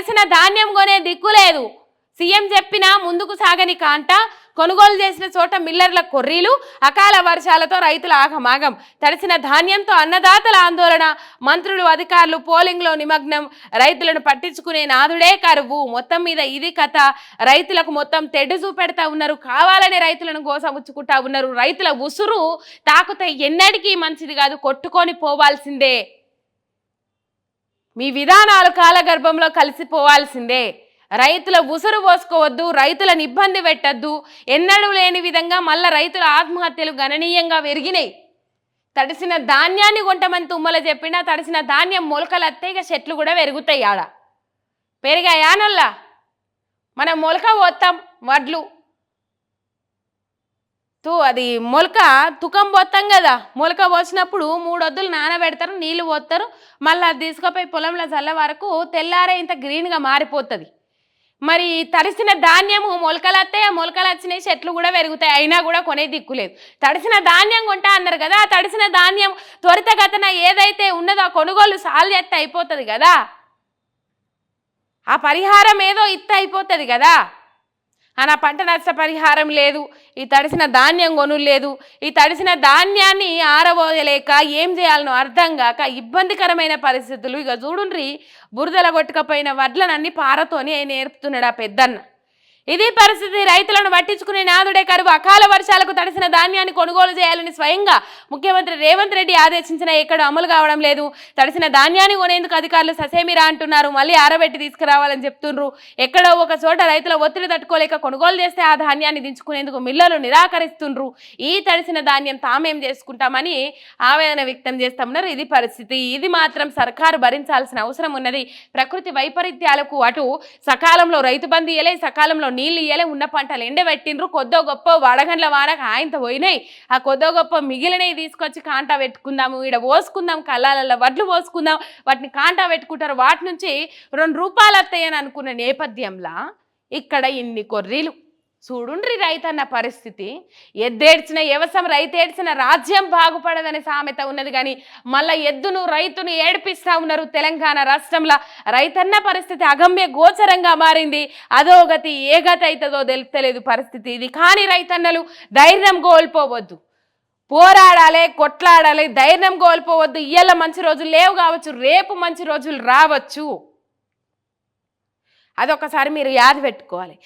తడిసిన ధాన్యం కొనే దిక్కు లేదు. సీఎం చెప్పినా ముందుకు సాగని కాంట కొనుగోలు చేసిన చోట మిల్లర్ల కొర్రీలు అకాల వర్షాలతో రైతుల ఆగమాగం. తడిసిన ధాన్యంతో అన్నదాతల ఆందోళన. మంత్రులు అధికారులు పోలింగ్లో నిమగ్నం. రైతులను పట్టించుకునే నాదుడే కరువు. మొత్తం మీద ఇది కథ. రైతులకు మొత్తం తెడ్డు చూపెడతా ఉన్నారు. కావాలని రైతులను గోసముచ్చుకుంటా ఉన్నారు. రైతుల ఉసురు తాకుతే ఎన్నటికీ మంచిది కాదు. కొట్టుకొని పోవాల్సిందే. మీ విధానాలు కాలగర్భంలో కలిసిపోవాల్సిందే. రైతుల ఉసురు పోసుకోవద్దు రైతులను ఇబ్బంది పెట్టద్దు. ఎన్నడూ లేని విధంగా మళ్ళా రైతుల ఆత్మహత్యలు గణనీయంగా పెరిగినాయి. తడిసిన ధాన్యాన్ని కొంటమని తుమ్మల చెప్పినా తడిసిన ధాన్యం మొలకలు వస్తే చెట్లు కూడా పెరుగుతాయి ఆడ. పెరిగాయా నల్లా? మనం మొలక పోతాం వడ్లు. తూ అది మొలక తుకం పోతాం కదా మొలక పోసినప్పుడు మూడు వద్దులు నానబెడతారు నీళ్ళు పోస్తారు మళ్ళీ అది తీసుకుపోయి పొలంలో చల్ల వరకు తెల్లారే ఇంత గ్రీన్గా మారిపోతుంది. మరి తడిసిన ధాన్యము మొలకలు వస్తాయి ఆ మొలకలు వచ్చినాయి చెట్లు కూడా పెరుగుతాయి. అయినా కూడా కొనే దిక్కులేదు తడిసిన ధాన్యం కొంటా అన్నారు కదా ఆ తడిసిన ధాన్యం త్వరితగతన ఏదైతే ఉన్నదో ఆ కొనుగోలు సాల్ చేస్తే అయిపోతుంది కదా ఆ పరిహారం ఏదో ఇత్త అయిపోతుంది కదా నా పంట నష్ట పరిహారం లేదు. ఈ తడిసిన ధాన్యం కొనులేదు. ఈ తడిసిన ధాన్యాన్ని ఆరబోయలేక ఏం చేయాలనో అర్థం కాక ఇబ్బందికరమైన పరిస్థితులు. ఇక చూడుండ్రి బురదల కొట్టుకపోయిన వడ్లనన్నీ పారతోని ఆయన నేర్పుతున్నాడు ఆ పెద్దన్న. ఇది పరిస్థితి రైతులను పట్టించుకునే నాదుడే కరువు. అకాల వర్షాలకు తడిసిన ధాన్యాన్ని కొనుగోలు చేయాలని స్వయంగా ముఖ్యమంత్రి రేవంత్ రెడ్డి ఆదేశించిన ఎక్కడ అమలు కావడం లేదు. తడిసిన ధాన్యాన్ని కొనేందుకు అధికారులు ససేమిరా అంటున్నారు. మళ్ళీ ఆరబెట్టి తీసుకురావాలని చెప్తున్నారు ఎక్కడో ఒక చోట రైతుల ఒత్తిడి తట్టుకోలేక కొనుగోలు చేస్తే ఆ ధాన్యాన్ని దించుకునేందుకు మిల్లలు నిరాకరిస్తుండ్రు. ఈ తడిసిన ధాన్యం తామేం చేసుకుంటామని ఆవేదన వ్యక్తం చేస్తామన్నారు. ఇది పరిస్థితి. ఇది మాత్రం సర్కారు భరించాల్సిన అవసరం ఉన్నది. ప్రకృతి వైపరీత్యాలకు అటు సకాలంలో రైతు బంధు ఇయ్యలే సకాలంలో నీళ్ళు ఇయ్యలే ఉన్న పంటలు ఎండబెట్టిండ్రు కొద్దో గొప్ప వడగండ్ల వానకు ఆయంత పోయినాయి. ఆ కొద్దో గొప్ప మిగిలినవి తీసుకొచ్చి కాంటా పెట్టుకుందాము ఈడ పోసుకుందాం కళ్ళాలలో వడ్లు పోసుకుందాం వాటిని కాంటా పెట్టుకుంటారు. వాటి నుంచి రెండు రూపాయలు వస్తాయని అనుకున్న నేపథ్యంలో ఇక్కడ ఇన్ని కొర్రీలు. చూడుండ్రి రైతన్న పరిస్థితి. ఎద్దేడ్చిన వ్యవసాయం రైతేడ్చిన రాజ్యం బాగుపడదనే సామెత ఉన్నది కానీ మళ్ళీ ఎద్దును రైతును ఏడిపిస్తా ఉన్నారు తెలంగాణ రాష్ట్రంలో. రైతన్న పరిస్థితి అగమ్య గోచరంగా మారింది. అదో గతి ఏ గతి అవుతుందో తెలుస్తలేదు పరిస్థితి ఇది. కానీ రైతన్నలు ధైర్యం కోల్పోవద్దు. పోరాడాలి కొట్లాడాలి ధైర్యం కోల్పోవద్దు. ఇయ్యాల మంచి రోజులు లేవు కావచ్చు రేపు మంచి రోజులు రావచ్చు. అదొకసారి మీరు యాద పెట్టుకోవాలి.